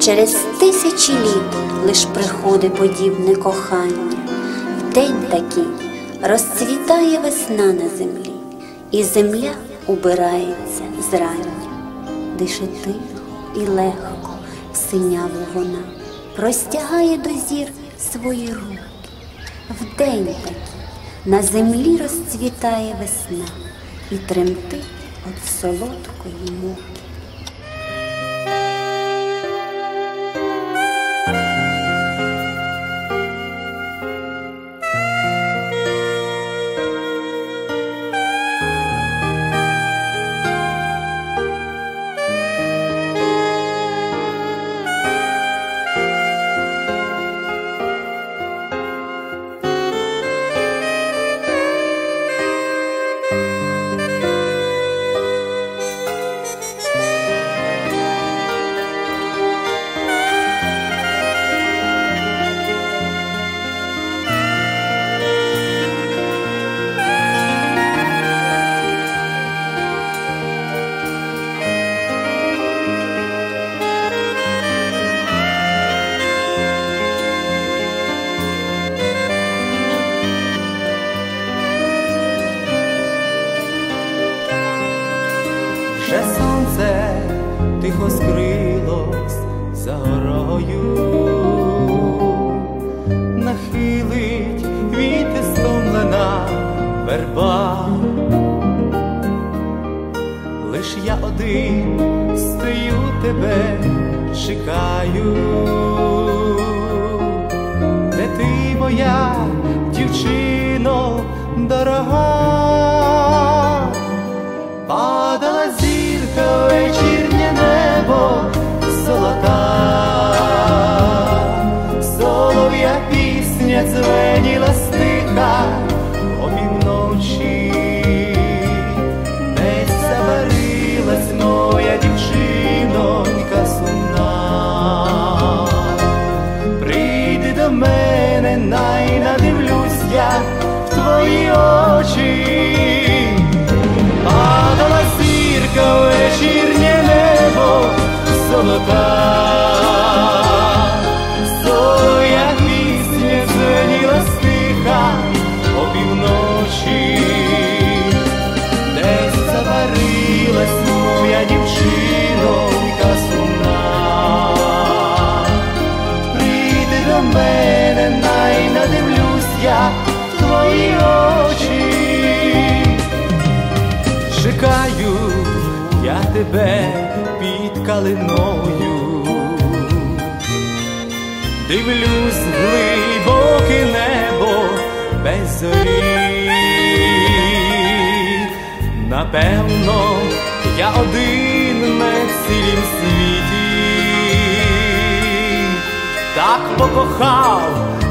Через тисячі літ лиш приходить подібне кохання. В день такий розцвітає весна на землі, і земля убирається зрання. Дише тихо і легко синяву вона, простягає до зір свої руки. В день такий на землі розцвітає весна і тремтить від солодкої муки. Thank you. Тихо скрилось за горою, нахилить віти стомлена верба, лиш я один стою тебе, чекаю, я тебе під калиною, дивлюсь в глибоке небо без зорі. Напевно, я один на цілім світі, так покохав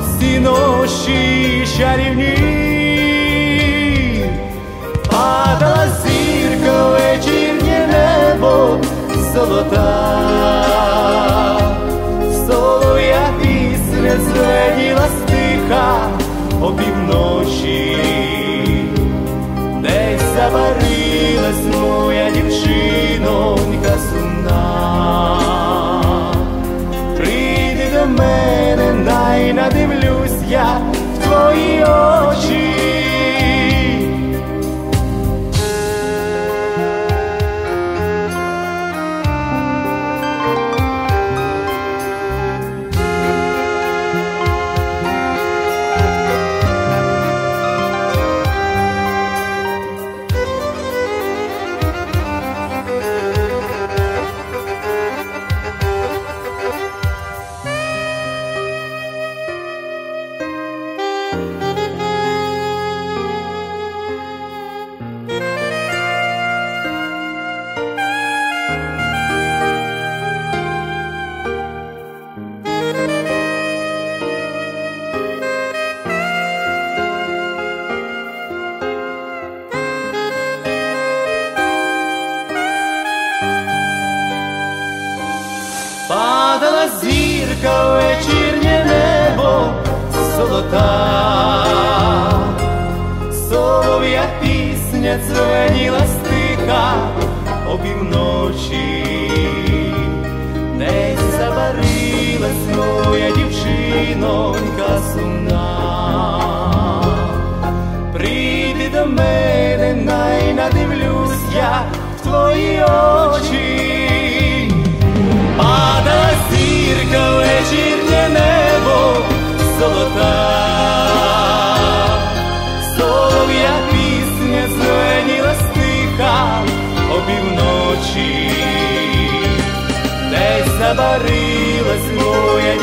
всі ночі чарівні. Золота, зірка вечірнє небо золота, солов'я пісня дзвеніла стиха опівночі, десь забарилась моя дівчинонька сумна. Опівночі, десь забарилась моя